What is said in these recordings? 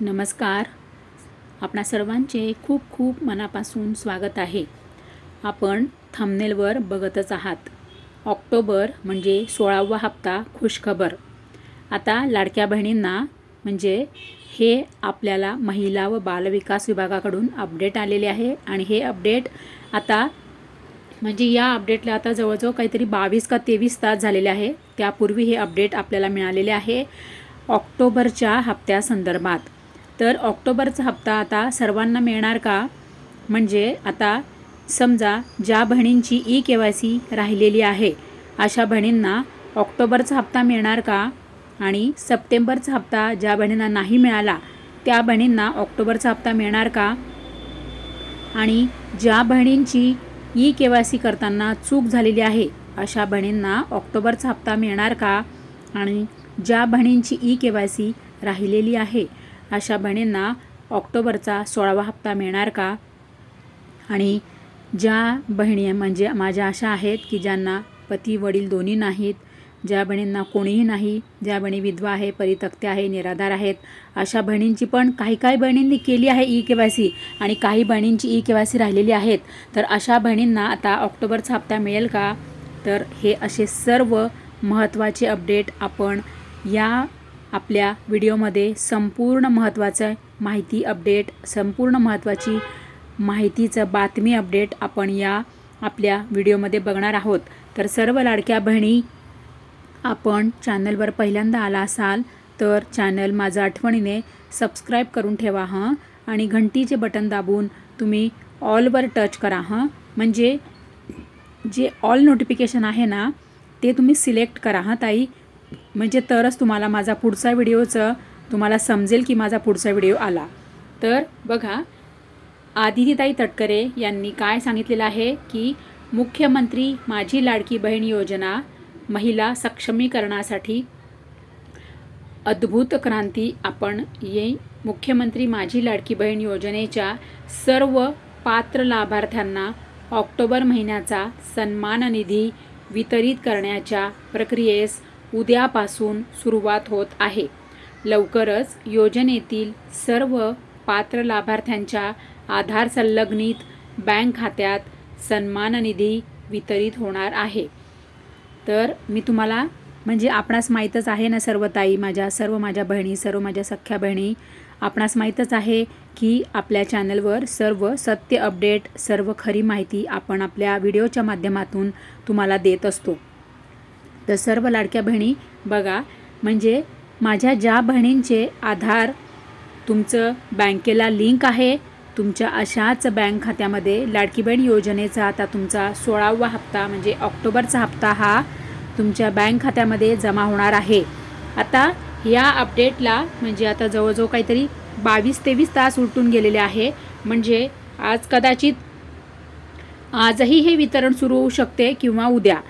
नमस्कार. आपणा सर्वांचे खूप खूप मनापासून स्वागत आहे. आपण थंबनेलवर बघतच आहात. ऑक्टोबर म्हणजे सोळावा हप्ता खुशखबर. आता लाडक्या बहिणींना म्हणजे हे आपल्याला महिला व बालविकास विभागाकडून अपडेट आलेले आहे आणि हे अपडेट आता म्हणजे या अपडेटला आता जवळजवळ काहीतरी बावीस का तेवीस तास झालेले आहे. त्यापूर्वी हे अपडेट आपल्याला मिळालेले आहे ऑक्टोबरच्या हप्त्यासंदर्भात तर ऑक्टोबरचा हप्ता आता सर्वांना मिळणार का? म्हणजे आता समजा ज्या बहिणींची ई के वाय सी राहिलेली आहे अशा बहिणींना ऑक्टोबरचा हप्ता मिळणार का? आणि सप्टेंबरचा हप्ता ज्या बहिणींना नाही मिळाला त्या बहिणींना ऑक्टोबरचा हप्ता मिळणार का? आणि ज्या बहिणींची ई के वाय सी करताना चूक झालेली आहे अशा बहिणींना ऑक्टोबरचा हप्ता मिळणार का? आणि ज्या बहिणींची ई के वाय सी राहिलेली आहे अशा बहिणींना ऑक्टोबरचा सोळावा हप्ता मिळणार का? आणि ज्या बहिणी म्हणजे माझ्या अशा आहेत की ज्यांना पती वडील दोन्ही नाहीत ज्या बहिणींना कोणीही नाही ज्या बहिणी विधवा आहे परितक्त्या आहे निराधार आहेत अशा बहिणींची पण काही काही बहिणींनी केली आहे ई के वाय सी आणि काही बहिणींची ई के वाय सी राहिलेली आहेत. तर अशा बहिणींना आता ऑक्टोबरचा हप्ता मिळेल का? तर हे असे सर्व महत्त्वाचे अपडेट आपण या आपल्या व्हिडिओमध्ये संपूर्ण महत्त्वाचं माहिती अपडेट संपूर्ण महत्त्वाची माहितीचं बातमी अपडेट आपण या आपल्या व्हिडिओमध्ये बघणार आहोत. तर सर्व लाडक्या बहिणी आपण चॅनलवर पहिल्यांदा आला असाल तर चॅनल माझं आठवणीने सबस्क्राईब करून ठेवा हां? आणि घंटीचे बटन दाबून तुम्ही ऑलवर टच करा हां? म्हणजे जे ऑल नोटिफिकेशन आहे ना ते तुम्ही सिलेक्ट करा हां ताई? म्हणजे तरच तुम्हाला माझा पुढचा व्हिडिओचं तुम्हाला समजेल की माझा पुढचा व्हिडिओ आला. तर बघा आदितीताई तटकरे यांनी काय सांगितलेलं आहे की मुख्यमंत्री माझी लाडकी बहीण योजना महिला सक्षमीकरणासाठी अद्भुत क्रांती आपण ये मुख्यमंत्री माझी लाडकी बहीण योजनेच्या सर्व पात्र लाभार्थ्यांना ऑक्टोबर महिन्याचा सन्मान निधी वितरित करण्याच्या प्रक्रियेस उद्यापासून सुरुवात होत आहे. लवकरच योजनेतील सर्व पात्र लाभार्थ्यांच्या आधार संलग्नित बँक खात्यात सन्मान निधी वितरित होणार आहे. तर मी तुम्हाला म्हणजे आपणास माहीतच आहे ना सर्व ताई माझ्या सर्व माझ्या बहिणी सर्व माझ्या सख्ख्या बहिणी आपणास माहीतच आहे की आपल्या चॅनलवर सर्व सत्य अपडेट सर्व खरी माहिती आपण आपल्या व्हिडिओच्या माध्यमातून तुम्हाला देत असतो. तर सर्व लाडक्या बहिणी बघा म्हणजे माझ्या ज्या बहिणींचे आधार तुमचं बँकेला लिंक आहे तुमच्या अशाच बँक खात्यामध्ये लाडकी बहीण योजनेचा आता तुमचा सोळावा हप्ता म्हणजे ऑक्टोबरचा हप्ता हा तुमच्या बँक खात्यामध्ये जमा होणार आहे. आता या अपडेटला म्हणजे आता जवळजवळ काहीतरी बावीस तेवीस तास उलटून गेलेले आहे म्हणजे आज कदाचित आजही हे वितरण सुरू होऊ शकते किंवा उद्या.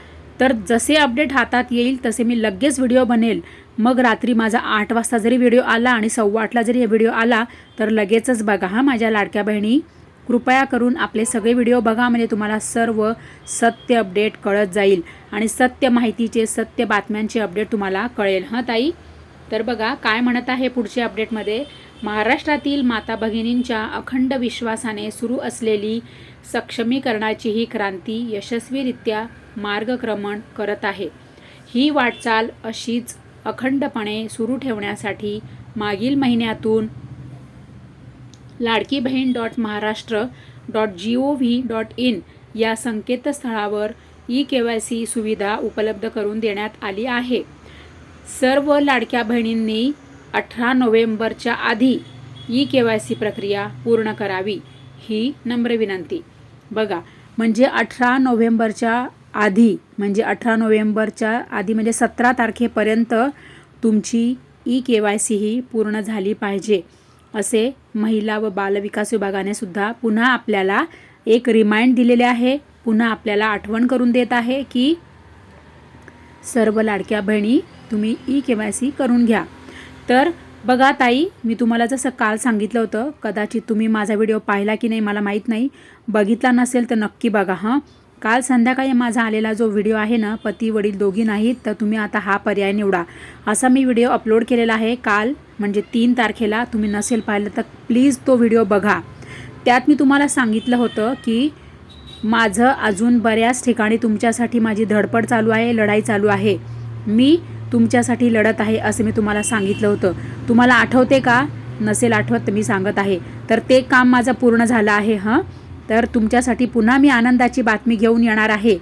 तर जसे अपडेट हातात येईल तसे मी लगेच व्हिडिओ बनेल. मग रात्री माझा आठ वाजता जरी व्हिडिओ आला आणि सव्वा आठला जरी हे व्हिडिओ आला तर लगेचच बघा हा माझ्या लाडक्या बहिणी. कृपया करून आपले सगळे व्हिडिओ बघा म्हणजे तुम्हाला सर्व सत्य अपडेट कळत जाईल. आणि सत्य माहितीचे सत्य बातम्यांचे अपडेट तुम्हाला कळेल. हां ताई? तर बघा काय म्हणत आहे पुढच्या अपडेटमध्ये? महाराष्ट्रातील माता भगिनींच्या अखंड विश्वासाने सुरू असलेली सक्षमीकरणाची ही क्रांती यशस्वीरित्या मार्गक्रमण करत आहे. ही वाटचाल अशीच अखंडपणे सुरू ठेवण्यासाठी मागील महिन्यातून Ladki Bahin dot Maharashtra dot G O V dot in या संकेतस्थळावर ई के वाय सी सुविधा उपलब्ध करून देण्यात आली आहे. सर्व लाडक्या बहिणींनी अठरा नोव्हेंबरच्या आधी ई के वाय सी प्रक्रिया पूर्ण करावी ही नम्र विनंती. बघा म्हणजे अठरा नोव्हेंबरच्या आधी म्हणजे अठरा नोव्हेंबरच्या आधी म्हणजे सतरा तारखेपर्यंत तुमची ई के वाय सी ही पूर्ण झाली पाहिजे असे महिला व बालविकास विभागाने सुद्धा पुन्हा आपल्याला एक रिमाइंड दिलेले आहे. पुन्हा आपल्याला आठवण करून देत आहे की सर्व लाडक्या बहिणी तुम्ही ई के वाय सी करून घ्या. तर बघा ताई मी तुम्हाला जसं काल सांगितलं होतं कदाचित तुम्ही माझा व्हिडिओ पाहिला की नाही मला माहीत नाही. बघितला नसेल तर नक्की बघा हां. काल संध्याकाळी माझा आलेला जो व्हिडिओ आहे ना पती वडील दोघी नाहीत तर तुम्ही आता हा पर्याय निवडा. असा मी व्हिडिओ अपलोड केलेला आहे काल म्हणजे तीन तारखेला. तुम्ही नसेल पाहिलं तर प्लीज तो व्हिडिओ बघा. त्यात मी तुम्हाला सांगितलं होतं की माझं अजून बऱ्याच ठिकाणी तुमच्यासाठी माझी धडपड चालू आहे लढाई चालू आहे. मी तुमच्यासाठी लढत आहे असं मी तुम्हाला सांगितलं होतं. तुम्हाला आठवते का? नसेल आठवत तर मी सांगत आहे. तर ते काम माझं पूर्ण झालं आहे हं? तर तुमच्यासाठी पुन्हा मी आनंदाची बातमी घेऊन येणार आहे.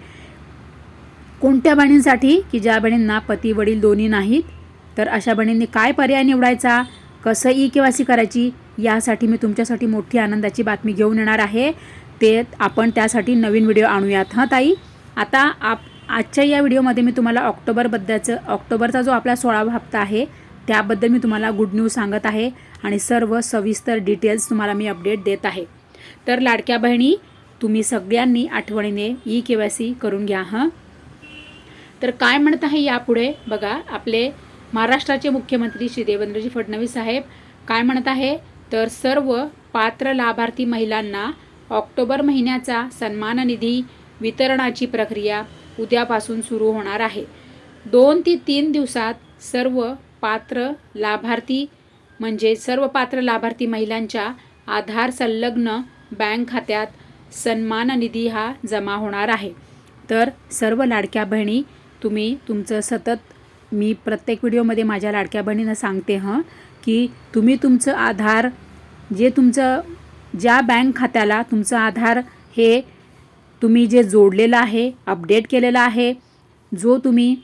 कोणत्या बहिणींसाठी? की ज्या बहिणींना पती वडील दोन्ही नाहीत? तर अशा बहिणींनी काय पर्याय निवडायचा? कसं ई केवासी करायची? यासाठी मी तुमच्यासाठी मोठी आनंदाची बातमी घेऊन येणार आहे. ते आपण त्यासाठी नवीन व्हिडिओ आणूयात हां ताई? आता आप आजच्या या व्हिडिओमध्ये मी तुम्हाला ऑक्टोबरबद्दलचं ऑक्टोबरचा जो आपला सोळावा हप्ता आहे त्याबद्दल मी तुम्हाला गुड न्यूज सांगत आहे आणि सर्व सविस्तर डिटेल्स तुम्हाला मी अपडेट देत आहे. तर लाडक्या बहिणी तुम्ही सगळ्यांनी आठवणीने ई के वाय सी करून घ्या हां? तर काय म्हणत आहे यापुढे? बघा आपले महाराष्ट्राचे मुख्यमंत्री श्री देवेंद्रजी फडणवीस साहेब काय म्हणत आहे? तर सर्व पात्र लाभार्थी महिलांना ऑक्टोबर महिन्याचा सन्मान निधी वितरणाची प्रक्रिया उद्यापासून सुरू होणार आहे. दोन ते तीन दिवसात सर्व पात्र लाभार्थी म्हणजे सर्व पात्र लाभार्थी महिलांच्या आधार संलग्न बँक खात्यात सन्मान निधी हा जमा होणार आहे. तर सर्व लाडक्या बहिणी तुम्ही तुमचं सतत मी प्रत्येक व्हिडिओमध्ये माझ्या लाडक्या बहिणींना सांगते हं की तुम्ही तुमचं आधार जे तुमचं ज्या बँक खात्याला तुमचं आधार हे तुम्ही जे जोडलेलं आहे अपडेट केलेलं आहे जो तुम्ही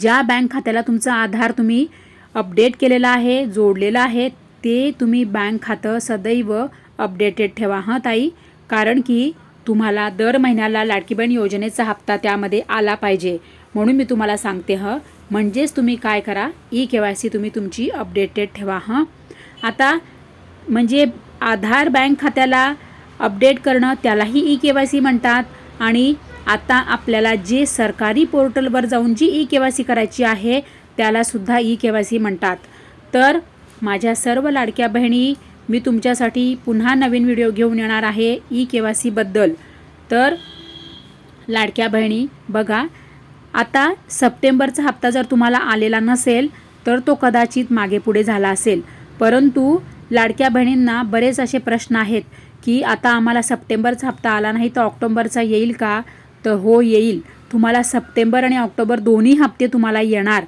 ज्या बँक खात्याला तुमचं आधार तुम्ही अपडेट केलेलं आहे जोडलेलं आहे ते तुम्ही बँक खातं सदैव अपडेटेड ठेवा. हां ताई? कारण की तुम्हाला दर महिन्याला लाडकी बहीण योजनेचा हप्ता त्यामध्ये आला पाहिजे. म्हणून मी तुम्हाला सांगते हं. म्हणजेच तुम्ही काय करा? ई के वाय सी तुम्ही तुमची अपडेटेड ठेवा हां. आता म्हणजे आधार बँक खात्याला अपडेट करणं त्यालाही ई के वाय सी म्हणतात. आणि आता आपल्याला जे सरकारी पोर्टलवर जाऊन जी ई के वाय सी करायची आहे त्यालासुद्धा ई के वाय सी म्हणतात. तर माझ्या सर्व लाडक्या बहिणी मी तुमच्यासाठी पुन्हा नवीन व्हिडिओ घेऊन येणार आहे ई के वाय सीबद्दल तर लाडक्या बहिणी बघा आता सप्टेंबरचा हप्ता जर तुम्हाला आलेला नसेल तर तो कदाचित मागे पुढे झाला असेल. परंतु लाडक्या बहिणींना बरेच असे प्रश्न आहेत की आता आम्हाला सप्टेंबरचा हप्ता आला नाही तर ऑक्टोबरचा येईल का? तर हो येईल. तुम्हाला सप्टेंबर आणि ऑक्टोबर दोन्ही हप्ते तुम्हाला येणार.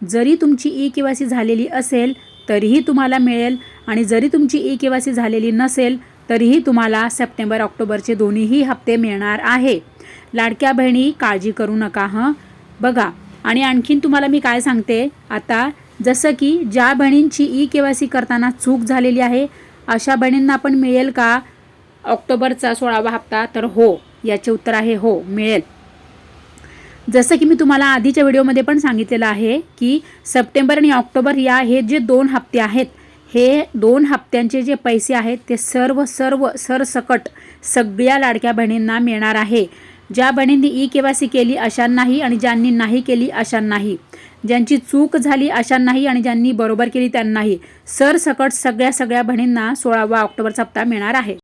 जरी तुमची ई के वाय सी झालेली असेल तरीही तुम्हाला मिळेल. आणि जरी तुमची ई के वाय सी झालेली नसेल तरीही तुम्हाला सप्टेंबर ऑक्टोबरचे दोन्हीही हप्ते मिळणार आहे. लाडक्या बहिणी काळजी करू नका हं? बघा आणि आणखीन तुम्हाला मी काय सांगते? आता जसं की ज्या बहिणींची ई के वाय सी करताना चूक झालेली आहे अशा बहिणींना पण मिळेल का? ऑक्टोबरचा सोळावा हप्ता तर हो याचे उत्तर आहे हो मिळेल. जसं की मी तुम्हाला आधीच्या व्हिडिओमध्ये पण सांगितलेलं आहे की सप्टेंबर आणि ऑक्टोबर या हे जे दोन हप्ते आहेत हे दोन हप्त्यांचे जे पैसे आहेत ते सर्व सर्व सरसकट सगळ्या लाडक्या बहिणींना मिळणार आहे. ज्या बहिणींनी ई के वाय सी केली अशांनाही आणि ज्यांनी नाही केली अशांनाही. ज्यांची चूक झाली अशांनाही आणि ज्यांनी बरोबर केली त्यांनाही. सरसकट सगळ्या सगळ्या बहिणींना सोळावा ऑक्टोबरचा हप्ता मिळणार आहे.